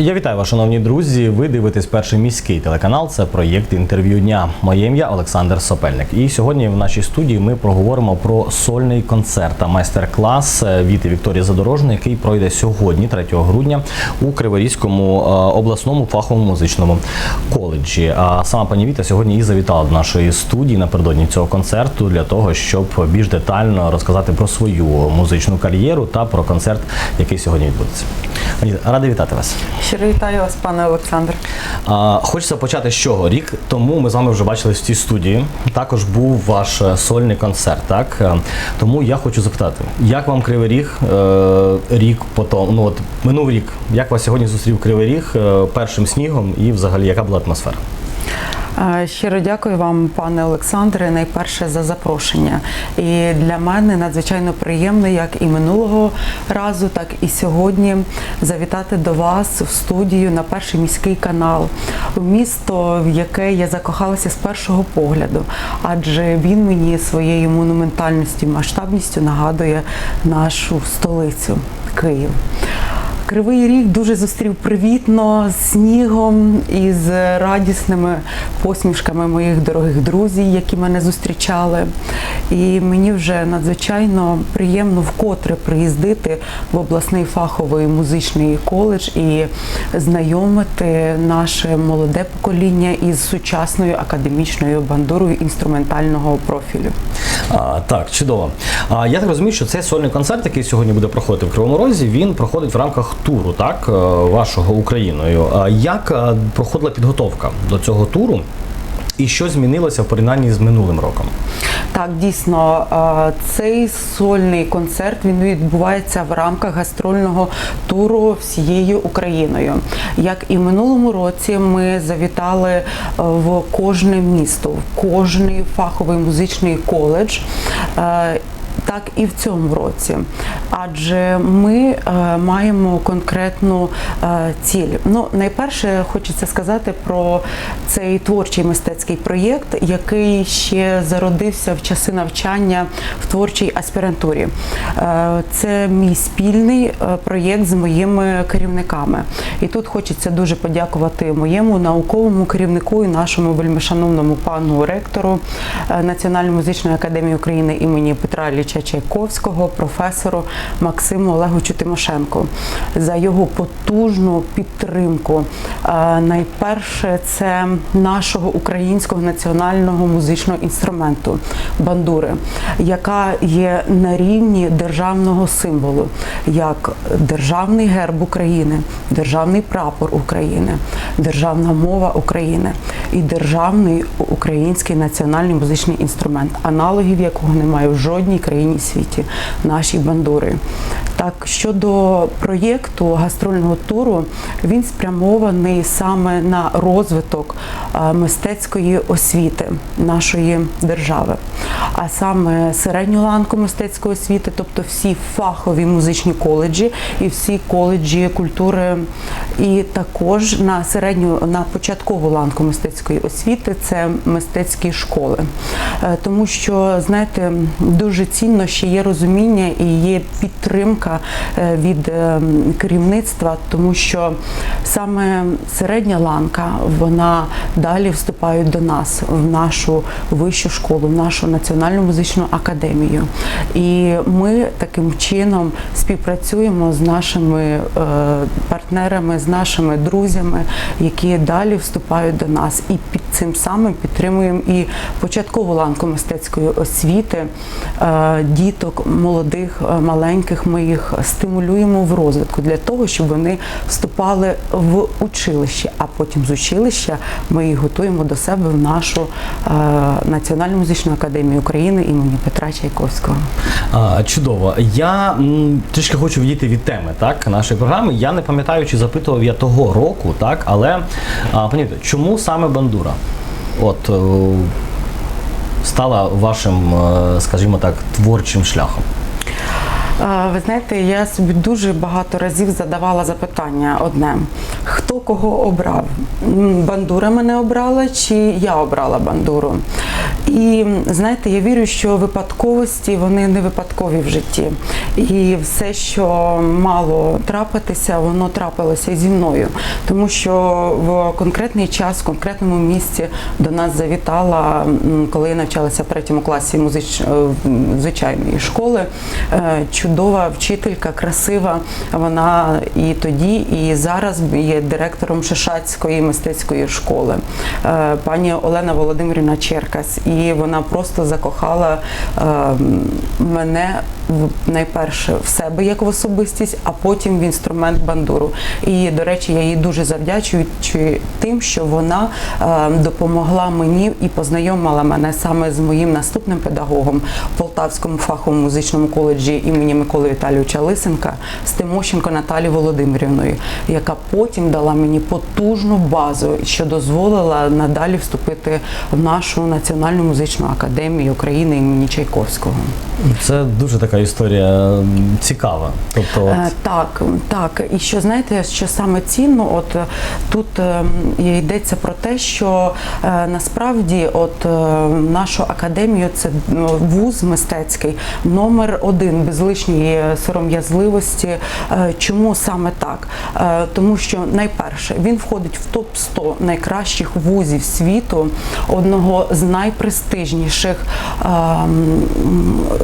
Я вітаю вас, шановні друзі. Ви дивитесь перший міський телеканал. Це проєкт інтерв'ю дня. Моє ім'я Олександр Сопельник. І сьогодні в нашій студії ми проговоримо про сольний концерт та майстер-клас від Вікторії Задорожної, який пройде сьогодні, 3 грудня, у Криворізькому е, обласному фаховому музичному коледжі. А сама пані Віта сьогодні і завітала до нашої студії напередодні цього концерту для того, щоб більш детально розказати про свою музичну кар'єру та про концерт, який сьогодні відбудеться. Пані вітати вас. Щиро вітаю вас, пане Олександр. Хочеться почати з чого? Рік тому ми з вами вже бачились в цій студії. Також був ваш е, сольний концерт. Так Е, тому я хочу запитати, як вам Кривий Ріг е, рік потом, ну от минув рік. Як вас сьогодні зустрів Кривий Ріг першим снігом і взагалі яка була атмосфера? Щиро дякую вам, пане Олександре, найперше за запрошення. І для мене надзвичайно приємно, як і минулого разу, так і сьогодні завітати до вас в студію на перший міський канал, місто, в яке я закохалася з першого погляду, адже він мені своєю монументальністю, масштабністю нагадує нашу столицю Київ. Кривий ріг дуже зустрів привітно з снігом і з радісними посмішками моїх дорогих друзів, які мене зустрічали. І мені вже надзвичайно приємно вкотре приїздити в обласний фаховий музичний коледж і знайомити наше молоде покоління із сучасною академічною бандурою інструментального профілю. А, так, чудово. А я так розумію, що цей сольний концерт, який сьогодні буде проходити в Кривому Розі, він проходить в рамках туру, так, е, вашого Україною. А як е, проходила підготовка до цього туру? І що змінилося в порівнянні з минулим роком? Так, дійсно, е, цей сольний концерт він відбувається в рамках гастрольного туру всією Україною. Як і в минулому році, ми завітали е, в кожне місто, в кожний фаховий музичний коледж. Так і в цьому році, адже ми е, маємо конкретну е, ціль. Ну, найперше хочеться сказати про цей творчий мистецький проєкт, який ще зародився в часи навчання в творчій аспірантурі. Е, це мій спільний проєкт з моїми керівниками. І тут хочеться дуже подякувати моєму науковому керівнику і нашому вельмишановному пану ректору Національної музичної академії України імені Петра Чайковського, професору Максиму Олеговичу Тимошенко за його потужну підтримку. Найперше це нашого українського національного музичного інструменту бандури, яка є на рівні державного символу, як державний герб України, державний прапор України, державна мова України і державний український національний музичний інструмент, аналогів якого немає в жодній країні світі, нашій бандури. Так, щодо проєкту гастрольного туру, він спрямований саме на розвиток е, мистецької освіти нашої держави, а саме середню ланку мистецької освіти, тобто всі фахові музичні коледжі і всі коледжі культури, і також на середню на початкову ланку мистецької освіти це мистецькі школи. Е, Тому що, знаєте, дуже цінно ще є розуміння і є підтримка е, від е, керівництва, тому що саме середня ланка вона далі вступають до нас в нашу вищу школу, в нашу національну музичну академію. І ми таким чином співпрацюємо з нашими е, партнерами, з нашими друзями, які далі вступають до нас, і під цим самим підтримуємо і початкову ланку мистецької освіти діток, молодих, маленьких моїх стимулюємо в розвитку для того, щоб вони вступали в училище, а потім з училища ми їх готуємо до себе в нашу е, Національну музичну академію України імені Петра Чайковського. Чудово. Я трішки хочу відійти від теми так, нашої програми. Я не пам'ятаю, чи запитував я того року, так, але пані чому саме бандура? От е, стала вашим, е, скажімо так, творчим шляхом. Ви знаєте, я собі дуже багато разів задавала запитання одне: хто кого обрав? Бандура мене обрала чи я обрала бандуру? І знаєте, я вірю, що випадковості вони не випадкові в житті. І все, що мало трапитися, воно трапилося зі мною. Тому що в конкретний час, в конкретному місці до нас завітала, коли я навчалася в третьому класі музич... е, звичайної школи, е, чудова вчителька, красива. Вона і тоді, і зараз є директором Шишацької мистецької школи, е, пані Олена Володимирівна Черкас. І вона просто закохала е, мене в- найперше в себе як в особистість, а потім в інструмент бандуру. І, до речі, я їй дуже завдячую тим, що вона е, допомогла мені і познайомила мене саме з моїм наступним педагогом в Полтавському фаховому музичному коледжі імені Миколи Віталійовича Лисенка з Тимощенко Наталі Володимирівною, яка потім дала мені потужну базу, що дозволила надалі вступити в нашу національну музичну академію України імені Чайковського. Це дуже така історія цікава. Тобто, от, Е, Так, так. І що знаєте, що саме цінно, от е, тут е, йдеться про те, що е, насправді, от е, нашу академію, це ну, вуз мистецький номер один без лишньої сором'язливості. Е, Чому саме так? Е, Тому що найперше він входить в топ 100 найкращих вузів світу, одного з найпрестижніших ем,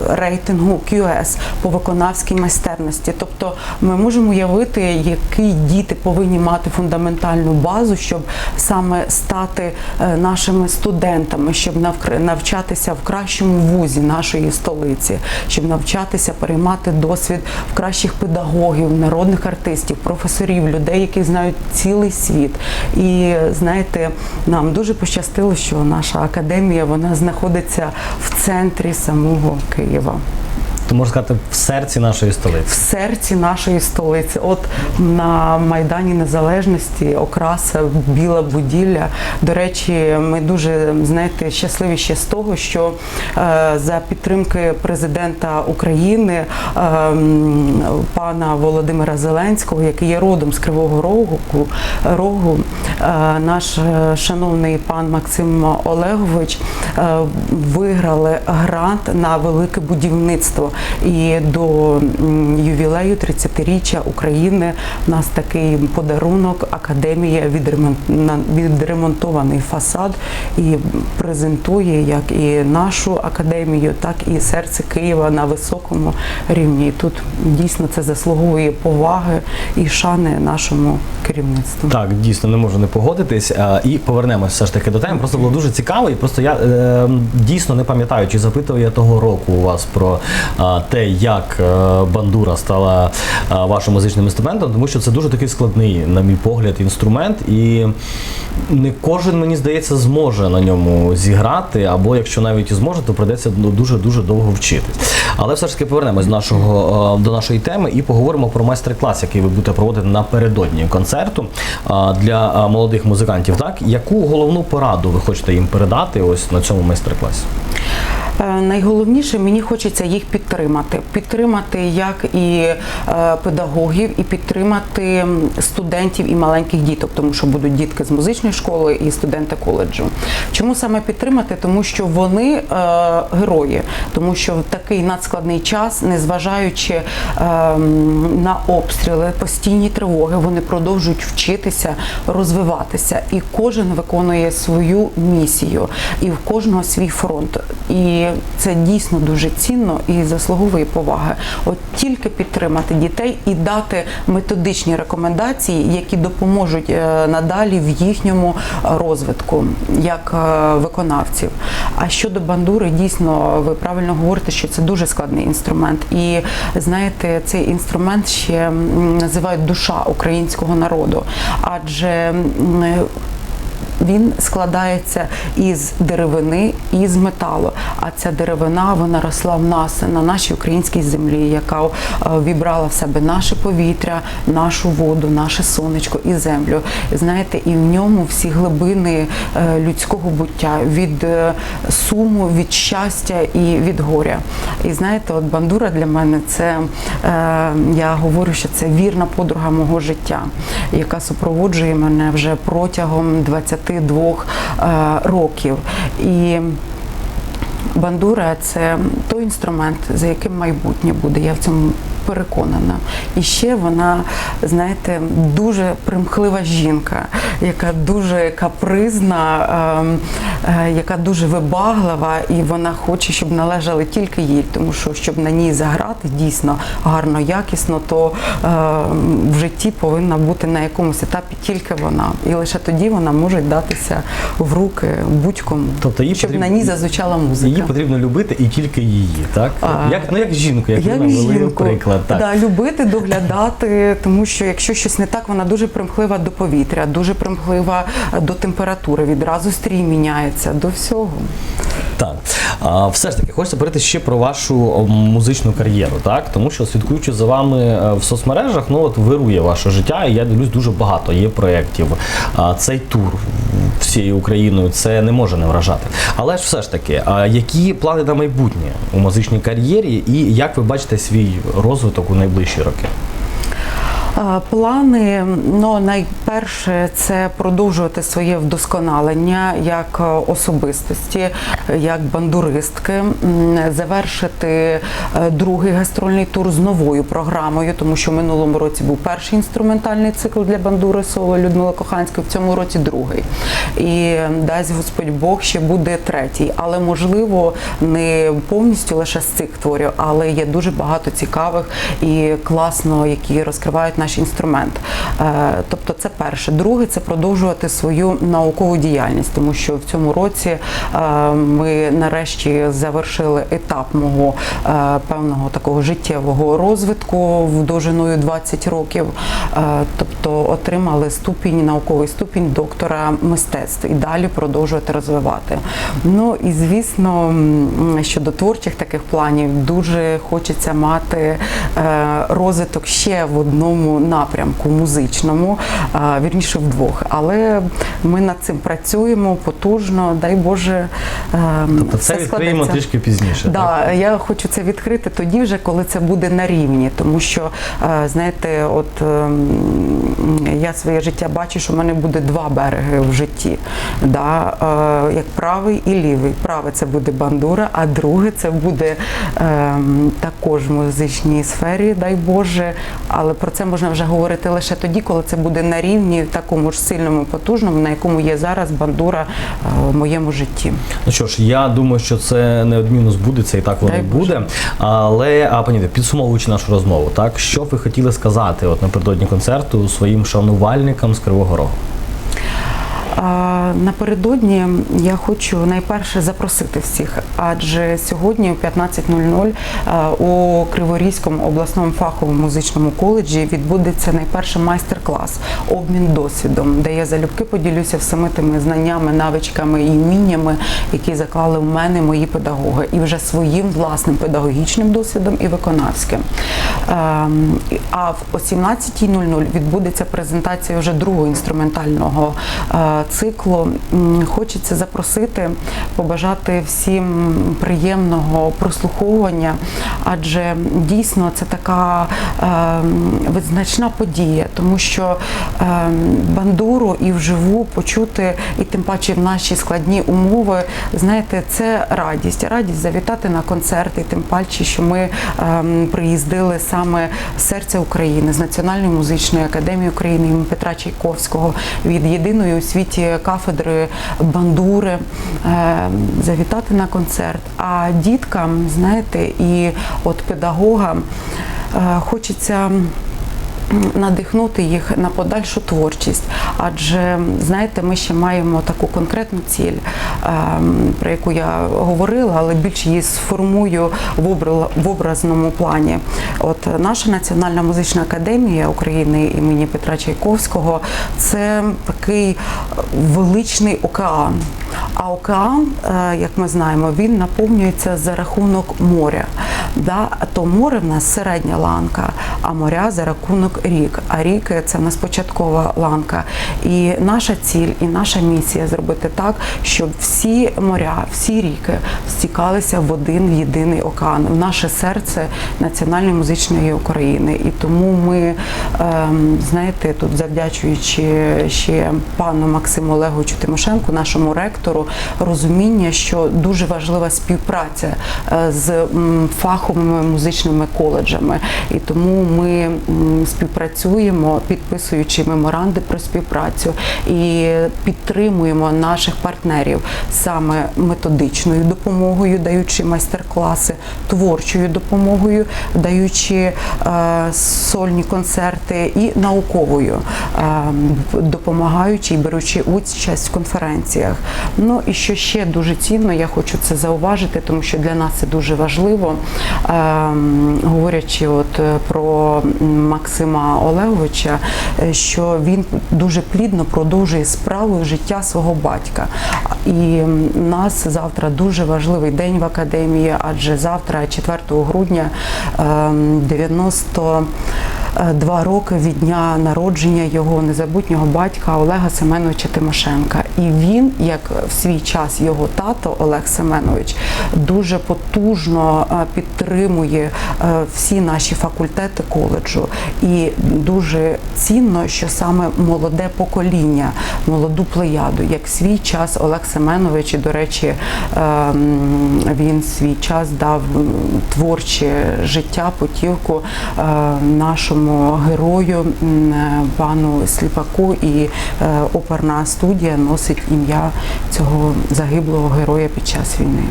рейтингу QS по виконавській майстерності. Тобто ми можемо уявити, які діти повинні мати фундаментальну базу, щоб саме стати е, нашими студентами, щоб навчатися в кращому вузі нашої столиці, щоб навчатися переймати досвід в кращих педагогів, народних артистів, професорів, людей, які знають цілий світ. І знаєте, нам дуже пощастило, що наша академія вона знаходиться в центрі самого Києва. То можна сказати, в серці нашої столиці. в серці нашої столиці. От на Майдані Незалежності окраса біла будівля. До речі, ми дуже знаєте щасливі ще з того, що е, за підтримки президента України е, пана Володимира Зеленського, який є родом з Кривого Рогу, рогу е, наш е, шановний пан Максим Олегович е, виграли грант на велике будівництво. І до ювілею 30-річчя України в нас такий подарунок академія відремон- відремонтований фасад і презентує як і нашу академію, так і серце Києва на високому рівні. І тут дійсно це заслуговує поваги і шани нашому керівництву. Так, дійсно не можу не погодитись. Е, І повернемось все ж таки до теми. Просто було дуже цікаво, і просто я е, дійсно не пам'ятаю, чи запитував я того року у вас про е, те, як е, бандура стала е, вашим музичним інструментом, тому що це дуже такий складний, на мій погляд, інструмент, і не кожен, мені здається, зможе на ньому зіграти, або якщо навіть і зможе, то придеться ну, дуже дуже довго вчитись. Але все ж таки повернемось до нашого е, до нашої теми і поговоримо про майстер-клас, який ви будете проводити напередодні концерту для молодих музикантів. Так, яку головну пораду ви хочете їм передати ось на цьому майстер-класі? Е, Найголовніше мені хочеться їх підтримати. Підтримати як і е, педагогів, і підтримати студентів і маленьких діток, тому що будуть дітки з музичної школи і студенти коледжу. Чому саме підтримати? Тому що вони е, герої, тому що в такий надскладний час, незважаючи на обстріли, постійні тривоги, вони продовжують вчитися, розвиватися, і кожен виконує свою місію, і в кожного свій фронт. І це дійсно дуже цінно і заслуговує поваги. От тільки підтримати дітей і дати методичні рекомендації, які допоможуть е, надалі в їхньому розвитку як е, виконавців. А щодо бандури, дійсно, ви правильно говорите, що це дуже складний інструмент. І знаєте, цей інструмент ще називають душа українського народу, адже він складається із деревини і з металу. А ця деревина вона росла в нас на нашій українській землі, яка е, вібрала в себе наше повітря, нашу воду, наше сонечко і землю. Знаєте, і в ньому всі глибини е, людського буття від е, суму, від щастя і від горя. І знаєте, от бандура для мене це я говорю, що це вірна подруга мого життя, яка супроводжує мене вже протягом 22 е, років. І бандура це той інструмент, за яким майбутнє буде. Я в цьому переконана. І ще вона, знаєте, дуже примхлива жінка, яка дуже капризна, ем, е, яка дуже вибаглива, і вона хоче, щоб належали тільки їй, тому що щоб на ній заграти дійсно гарно, якісно, то е, в житті повинна бути на якомусь етапі тільки вона. І лише тоді вона може датися в руки будь-кому, Тобто щоб потрібно- на ній зазвучала музика. Її потрібно любити і тільки її, так? А, як, ну як жінку, як, Як навели жінку, приклад. Так. Да, любити, доглядати, тому що якщо щось не так, вона дуже примхлива до повітря, дуже примхлива е, до температури, відразу стрій міняється до всього. Так. А, все ж таки, хочеться говорити ще про вашу музичну кар'єру, так? Тому що слідкуючи за вами е, в соцмережах, ну от вирує ваше життя, і я дивлюсь, дуже багато є проєктів. А, цей тур всією Україною це не може не вражати. Але ж все ж таки, а які плани на майбутнє у музичній кар'єрі, і як ви бачите свій розвиток у найближчі роки? Плани, ну найперше, це продовжувати своє вдосконалення як е, особистості, як бандуристки, завершити е, другий гастрольний тур з новою програмою, тому що в минулому році був перший інструментальний цикл для бандури соло Людмила Коханської, в цьому році другий. І дасть Господь Бог ще буде третій, але можливо не повністю лише з цих творів, але є дуже багато цікавих і класно, які розкривають наш інструмент. Е, Тобто, це перше. Друге, це продовжувати свою наукову діяльність, тому що в цьому році е, ми нарешті завершили етап мого е, певного такого життєвого розвитку в довжиною 20 років. Тобто отримали ступінь, науковий ступінь доктора мистецтв і далі продовжувати розвивати. Ну і звісно, щодо творчих таких планів, дуже хочеться мати розвиток ще в одному напрямку музичному, е, вірніше вдвох. Але ми над цим працюємо потужно, дай Боже. е, Тобто це все відкриємо складеться. трішки пізніше. так? Я хочу це відкрити тоді, вже коли це буде на рівні, тому що е, знаєте, от ем, я своє життя бачу, що в мене буде два береги в житті. Да, е, як правий і лівий. Правий це буде бандура, а другий це буде ем, також в музичній сфері, дай Боже. Але про це можна вже говорити лише тоді, коли це буде на рівні такому ж сильному, потужному, на якому є зараз бандура е, в моєму житті. Ну що ж, я думаю, що це неодмінно збудеться і так воно Боже. буде. Але а пані, підсумовуючи нашу розмову, так що б ви хотіли сказати от напередодні концерту своїм шанувальникам з Кривого Рогу? Напередодні я хочу найперше запросити всіх, адже сьогодні о 15.00 у Криворізькому обласному фаховому музичному коледжі відбудеться найперший майстер-клас обмін досвідом, де я залюбки поділюся всіми тими знаннями, навичками і вміннями, які заклали в мене мої педагоги, і вже своїм власним педагогічним досвідом і виконавським. А о 17.00 відбудеться презентація вже другого інструментального циклу. Хочеться запросити, побажати всім приємного прослуховування, адже дійсно це така ем, визначна подія, тому що ем, бандуру і вживу почути, і тим паче в наші складні умови, знаєте, це радість. Радість завітати на концерти, тим паче, що ми ем, приїздили саме з серця України, з Національної музичної академії України імені Петра Чайковського від єдиної у світі кафедри бандури, ем, завітати на концерт. А діткам, знаєте, і от педагогам е, хочеться надихнути їх на подальшу творчість. Адже знаєте, ми ще маємо таку конкретну ціль, ем, про яку я говорила, але більше її сформую в образному плані. От наша Національна музична академія України імені Петра Чайковського це такий величний океан. А океан, е, як ми знаємо, він наповнюється за рахунок моря. Да? То море в нас середня ланка, а моря за рахунок рік. А ріки це в нас початкова ланка. І наша ціль, і наша місія зробити так, щоб всі моря, всі ріки стікалися в один єдиний океан, в наше серце національної музичної України. І тому ми, ем, знаєте, тут завдячуючи ще пану Максиму Олеговичу Тимошенку, нашому ректору, розуміння, що дуже важлива співпраця е, з фаховими музичними коледжами. І тому ми м, співпрацюємо, підписуючи меморанди про співпрацю і підтримуємо наших партнерів саме методичною допомогою, даючи майстер-класи, творчою допомогою, даючи е, сольні концерти і науковою, е, допомагаючи і беручи участь в конференціях. Ну і що ще дуже цінно, я хочу це зауважити, тому що для нас це дуже важливо. Е, говорячи от е, про Максима Олеговича, е, що він дуже плідно продовжує справу життя свого батька. І нас завтра дуже важливий день в академії, адже завтра, 4 грудня, ем, 90 е, Два роки від дня народження його незабутнього батька Олега Семеновича Тимошенка. І він, як в свій час його тато Олег Семенович, дуже потужно е, підтримує е, всі наші факультети коледжу. І дуже цінно, що саме молоде покоління, молоду плеяду, як в свій час Олег Семенович, і, до речі, він свій час дав творче життя, путівку е, нашому герою е, пану Сліпаку, і е, оперна студія носить ім'я цього загиблого героя під час війни.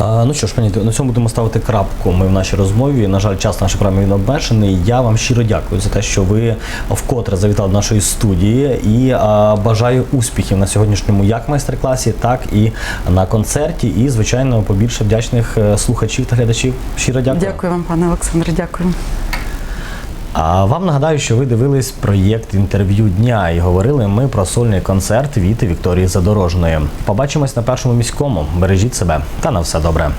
Ну що ж, пані, на цьому будемо ставити крапку. Ми в нашій розмові. На жаль, час нашої програми він обмежений. Я вам щиро дякую за те, що ви вкотре завітали до нашої студії і а, бажаю успіхів на сьогоднішньому як майстер-класі, так і на концерті. І, звичайно, побільше вдячних е, слухачів та глядачів. Щиро дякую. Дякую вам, пане Олександре. Дякую. А вам нагадаю, що ви дивились проєкт інтерв'ю дня і говорили ми про сольний концерт Віти Вікторії Задорожної. Побачимось на першому міському. Бережіть себе та на все добре.